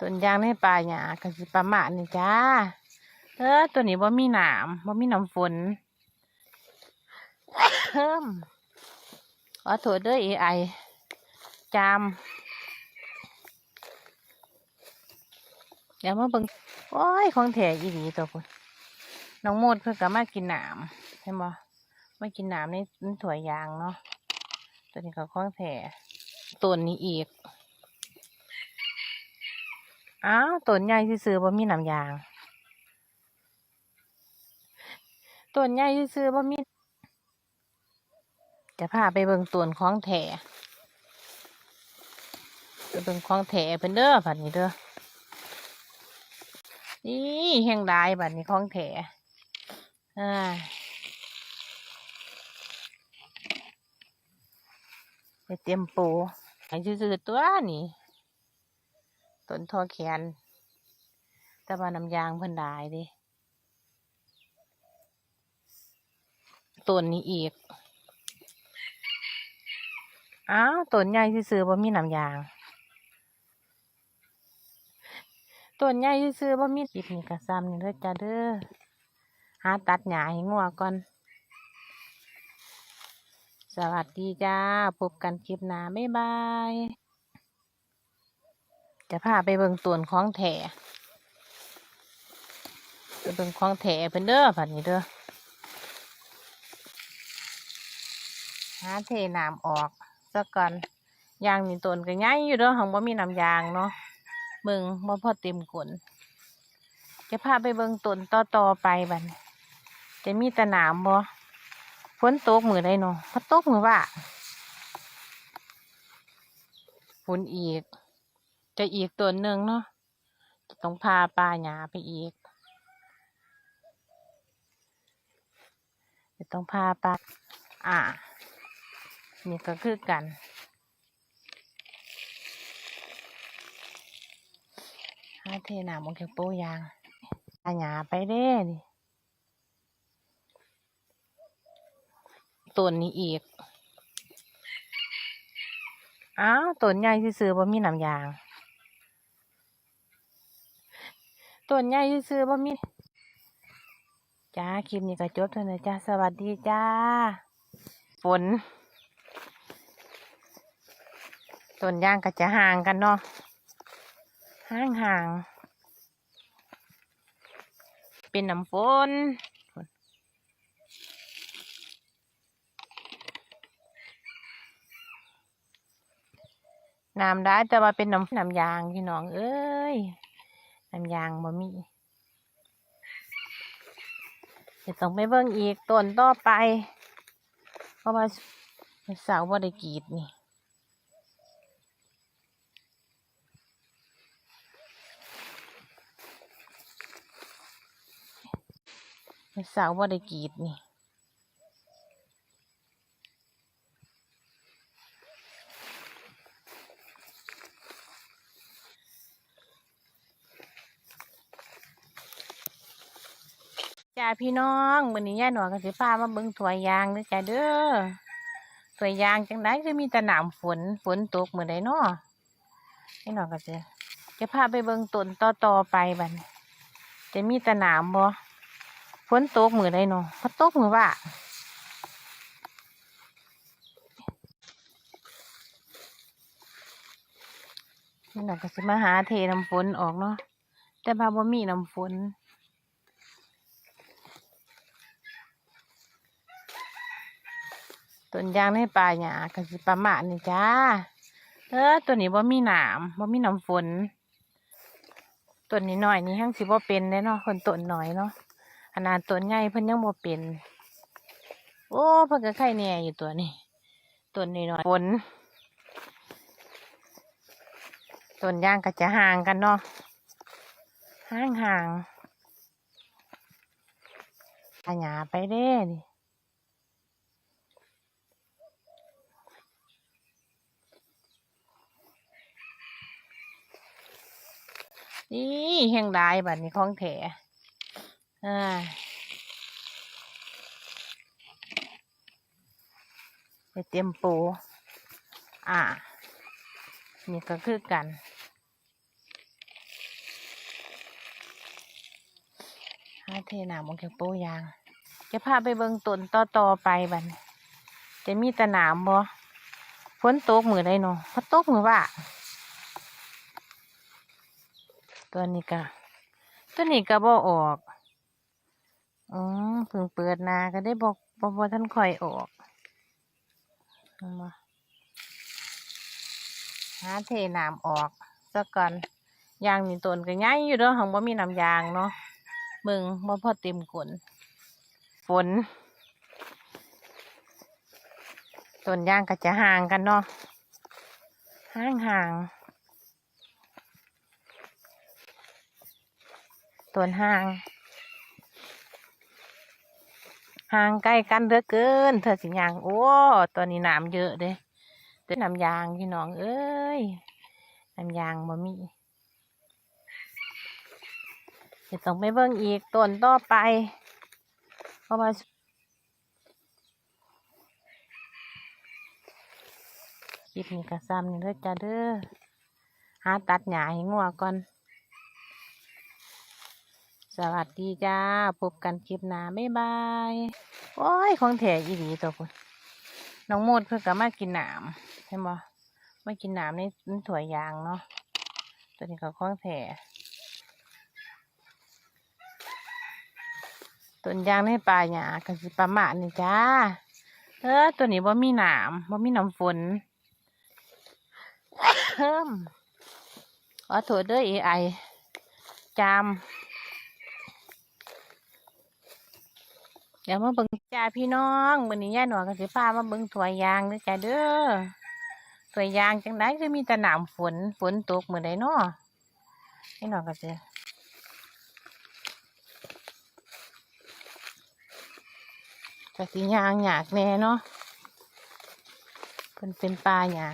ต้นยางในป่าหญ้าก็สิประมาณนี้จ้า เออตัวนี้บ่มีหนามบ่มีน้ำฝนเพิ่มขอโทษด้วย AI จามเดี๋ยวมาเบิ่งโอ้ย ของแถอีหลีตัวพุ่นน้องโมดเพิ่งก็มากินหนามเห็นบ่มากินหนามในในถั่วยางเนาะตัวนี้ก็ของแถต้นนี้อีก อ้าวต้นใหญ่ซื่อบ่มีน้ำยางต้นใหญ่ซื่อบ่มี จะพาไปเบิ่งต้นของแถไปเบิ่งของแถเพิ่นเด้อบัดนี้เด้อนี่แห่งได้บัดนี้ของแถอ่าไปเตรียมปูให้ซื่อตัวนี่ ต้นทอแขน แต่ว่าน้ำยางเพิ่นได้เดิต้นนี้อีก อ้าวต้นใหญ่ซื่อบ่มีน้ำยางต้นใหญ่ซื่อบ่มีจิบนี่ก็ซ้ำนี่เด้อจ้าเด้อหาตัดหญ้าให้งัวก่อน สวัสดีจ้า พบกันคลิปหน้า บ๊ายบาย จะพาไปเบิ่งต้นของแถไปเบิ่งของแถเพิ่นเด้อบัดนี้เด้อหาเทน้ำออกสักก่อนยางนี่ต้นก็ใหญ่อยู่เด้อหังบ่มีน้ำยางเนาะเบิ่งบ่พอเต็มกลนจะพาไปเบิ่งต้นต่อๆไปบัดนี้จะมีแต่น้ำบ่ฝนตกมือใดเนาะพอตกมือว่าฝนอีก จะอีกต้นหนึ่งเนาะจะต้องพาปลาหยาไปอีกจะต้องพาปลาอ่า นี่ก็คือกัน หาเทน้ำมันเก็บโป้ยางอาหยาไปเด้นี่ต้นนี้อีก อ้าวต้นใหญ่ซื่อบ่มีน้ำยาง ต้นใหญ่ซื่อบ่มีจ้าคลิปนี้ก็จบเท่านั้นจ้าสวัสดีจ้าฝนต้นยางก็จะห่างกันเนาะห่างห่างๆเป็นน้ำฝนน้ำได้แต่ว่าเป็นน้ำน้ำยางพี่น้องเอ้ย น้ำยางบ่มีเดี๋ยวต้องไปเบิ่งอีกต้นต่อไป เพราะว่าเสาบ่ได้กีดนี่เสาบ่ได้กีดนี่ พี่น้องวันนี้ย่าหนอกับสิพามาเบิ่งถั่วยางด้อจ้าเด้อถั่วยางจังไดคือมีแต่น้ำฝนฝนตกเหมื่อใดเนาะย่าหนอก็จะจะพาไปเบิ่งต้นต่อๆไปบันจะมีแต่น้ำบ่ฝนตกเหมือใดเนาะพอตกมือว่าย่าหนอก็สิมาหาเทน้ำฝนออกเนาะแต่ว่าบ่มีน้ำฝน ต้นยางในป่าหญ้าก็สิประมาณนี้จ้าเออตัวนี้บ่มีหนามบ่มีน้ำฝนต้นนี้หน้อยนี่ทั้งสิบ่เป็นเด้เนาะคนต้นน้อยเนาะขนาดต้นใหญ่เพิ่นยังบ่เป็น โอ้เพิ่นก็ไข่แน่อยู่ตัวนี้ต้นนี้หน้อยฝนต้นยางก็จะห่างกันเนาะห่างห่างๆป่าหญ้าไปเด้นี่ีแห้งหลายบัดนี้ของแถอ่าไปเตรียมปู อ่า นี่ก็คือกันหาเทหนามองเก็บปูยาง จะพาไปเบิงต้นต่อต่อไปบัดจะมีตะหนามบ่ฝนตกมือได้เนาะพอตกมือว่า ตัวนี้ก็ตัวนี้ก็บ่ออกอืมเพิ่งเปิดนาก็ได้บอกบ่บ่ท่านคอยออกมาหาเทน้ำออกซะก่อนยางนี่ต้นก็ใหญ่อยู่เด้อหังบ่มีน้ำยางเนาะเบิ่งบ่พอเต็มกลนฝนต้นยางก็จะห่างกันเนาะห่างห่าง ๆต้นห่าง ห่างใกล้กันเหลือเกิน เธอสิยาง โอ้ตัวนี้น้ำเยอะเด้เด้น้ำยางพี่น้อง เอ้ยน้ำยางบ่มีจะต้องไปเบิ่งอีกต้นต่อไปเพราะว่าคลิปนี้ก็ซ้ำนี่เด้อจ้าเด้อหาตัดหญ้าให้งัวก่อน สวัสดีจ้า พบกันคลิปหน้าบ๊ายบาย โอ้ย ของแถอีหลีตัวคุณน้องโมดเพิ่งก็มากินน้ำเห็นบ่มากินน้ำในในถั่วยางเนาะตัวนี้ก็ของแถต้นยางในป่าหญ้าก็สิประมาณนี้จ้า เออ ตัวนี้บ่มีน้ำบ่มีน้ำฝนเพิ่มขอโทษด้อ AI จาม เดี๋ยวมาเบิ่งจ้าพี่น้องมื้อนี้ย่าหนวก็สิพามาเบิ่งถั่วยางเด้อจ้าเด้อถั่วยางจังไดคือมีแต่น้ำฝนฝนตกมื้อใดเนาะย่าหนวก็สิก็สิยางยากแน่เนาะเพิ่นเป็นป่าหญ้า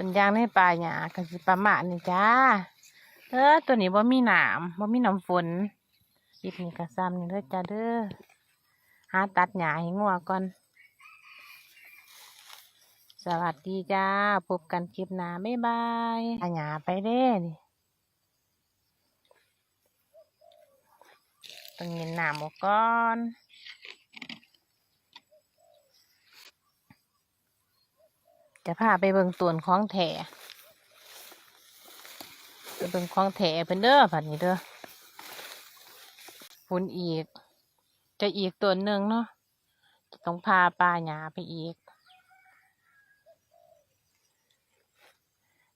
ต้นยางในป่าหญ้าก็สิประมาณนี้จ้า เออตัวนี้บ่มีหน้ำบ่มีน้ำฝนคลิปนี้ก็ซ้ำนี่เด้อจ้าเด้อหาตัดหญ้าให้งัวก่อน สวัสดีจ้า พบกันคลิปหน้าบ๊ายบายหาหญ้าไปเด้นี่ต้องเย็นหน้ำออกก่อน จะพาไปเบิ่งต้นของแถไปเบิ่งของแถเพิ่นเด้อผัดนี้เด้อฝุ่นอีก จะอีกต้นหนึ่งเนาะจะต้องพาป้าหญ้าไปอีก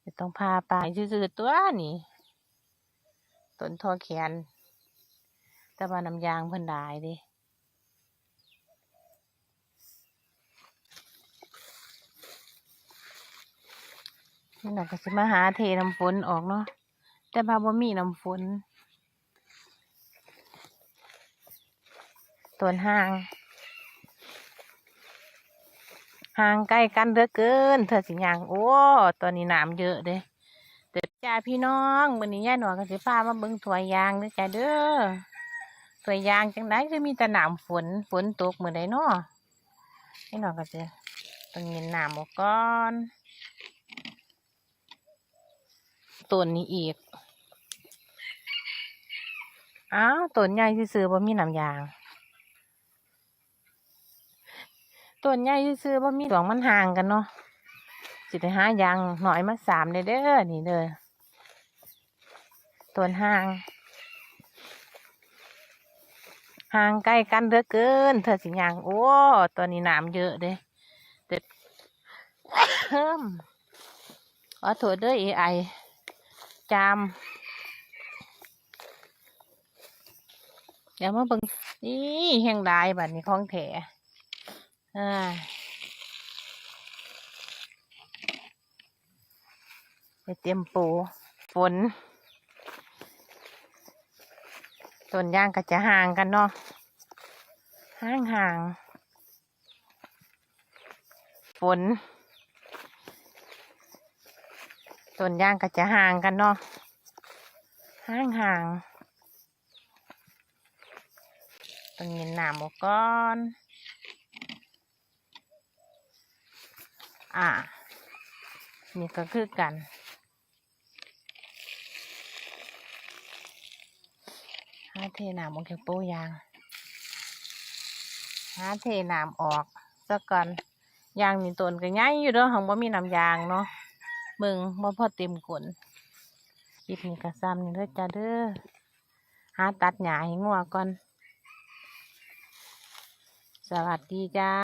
จะต้องพาป้าซื่อๆตัวนี่ต้นทอแขน แต่ว่าน้ำยางเพิ่นได้ดิ นี่น่ะก็สิมาหาเทน้ำฝนออกเนาะแต่ว่าบ่มีน้ำฝนต้นห่าง ห่างใกล้กันเหลือเกิน เธอสิยางโอ้ตัวนี้น้ำเยอะเด้เด็ดจ้าพี่น้องมื้อนี้ย่าหนวก็สิพามาเบิ่งถั่วยางเด้อจ้าเด้อถั่วยางจังไดคือมีแต่น้ำฝนฝนตกเมื้อใดเนาะย่าหนวก็สิต้องเย็นน้ำออกก่อน ต้นนี้อีก อ้าวต้นใหญ่ซื่อบ่มีน้ำยางต้นใหญ่ซื่อบ่มีดอกมันห่างกันเนาะสิได้หายางหน่อยมาสามเด้อเด้อนี่เด้อต้นห่างห่างใกล้กันเหลือเกิน เธอสิยางโอ้ตัวนี้น้ำเยอะเด้เด็ดเพิ่มขอโทษเด้อ AI จาม เดี๋ยวมาเบิ่งนี่แห้งได้บัดนี้ของแถอ่าไปเตรียมปูฝนต้นยางก็จะห่างกันเนาะห่างห่างฝน ต้นยางก็จะห่างกันเนาะห่างห่างๆต้องเย็นน้ำอกก่อนอ่า นี่ก็คือกันหาเทน้ำออกจากป้ยางหาเทน้ำออกสักก่อนยางนี่ต้นก็ใหญ่อยู่เด้อของบ่มีน้ำยางเนาะ เบิ่งบ่พอเต็มกลนคลิปนี้ก็ซ้ำนี่เด้อจ้าเด้อหาตัดหญ้าให้งัวก่อน สวัสดีจ้า